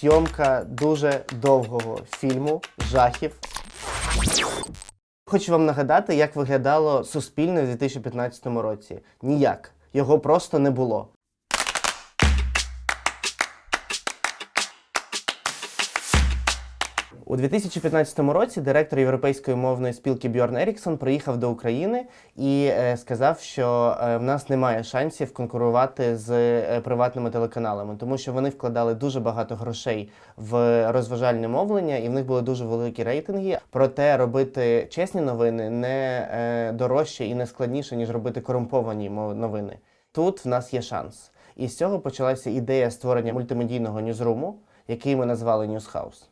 зйомка дуже довгого фільму жахів. Хочу вам нагадати, як виглядало суспільне в 2015 році. Ніяк. Його просто не було. У 2015 році директор Європейської мовної спілки Бjorn Еріксон приїхав до України і е, сказав, що е, в нас немає шансів конкурувати з е, приватними телеканалами, тому що вони вкладали дуже багато грошей в розважальне мовлення, і в них були дуже великі рейтинги. Проте робити чесні новини не дорожче і не складніше, ніж робити корумповані новини. Тут в нас є шанс. І з цього почалася ідея створення мультимедійного ньюзруму, який ми назвали Newshouse.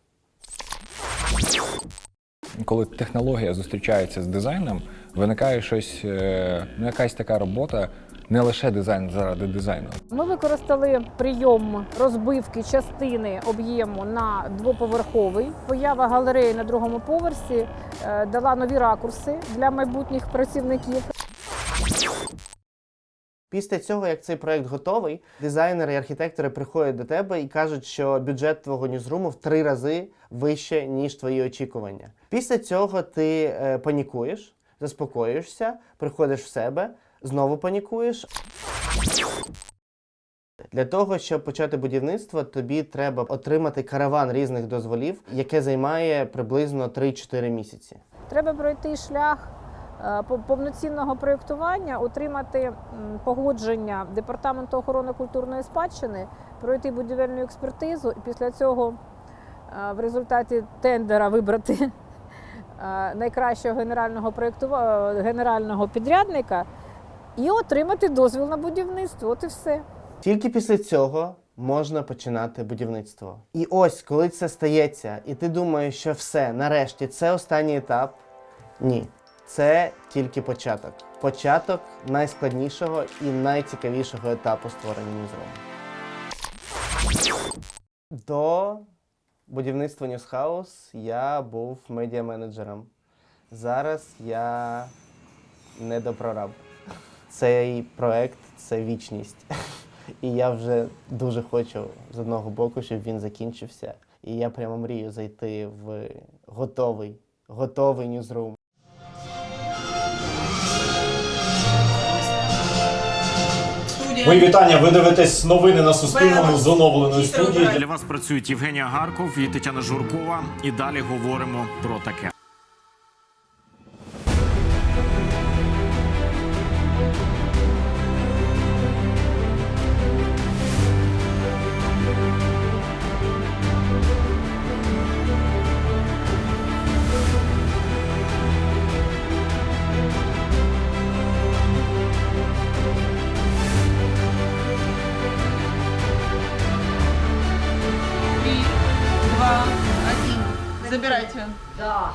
Коли технологія зустрічається з дизайном, виникає щось, е, ну якась така робота, не лише дизайн заради дизайну. Ми використали прийом розбивки частини об'єму на двоповерховий. Поява галереї на другому поверсі е, дала нові ракурси для майбутніх працівників. Після цього, як цей проект готовий, дизайнери і архітектори приходять до тебе і кажуть, що бюджет твого ньюзруму в три рази вище, ніж твої очікування. Після цього ти е, панікуєш, заспокоюєшся, приходиш в себе, знову панікуєш. Для того, щоб почати будівництво, тобі треба отримати караван різних дозволів, яке займає приблизно 3-4 місяці. Треба пройти шлях повноцінного проєктування, отримати погодження департаменту охорони культурної спадщини, пройти будівельну експертизу і після цього е, в результаті тендера вибрати е, найкращого генерального е, генерального підрядника і отримати дозвіл на будівництво. От і все. Тільки після цього можна починати будівництво. І ось, коли це стається, і ти думаєш, що все, нарешті, це останній етап. Ні, це тільки початок. Початок найскладнішого і найцікавішого етапу створення ньюзруму. До будівництва Newshouse я був медіа-менеджером. Зараз я недопрораб. Цей проект це вічність. І я вже дуже хочу з одного боку, щоб він закінчився. І я прямо мрію зайти в готовий, готовий ньюзрум. Мої вітання. Ви дивитесь новини на Суспільному з оновленої студії. Для вас працюють Євгенія Гарков і Тетяна Журкова. І далі говоримо про таке. Забирайте. Да.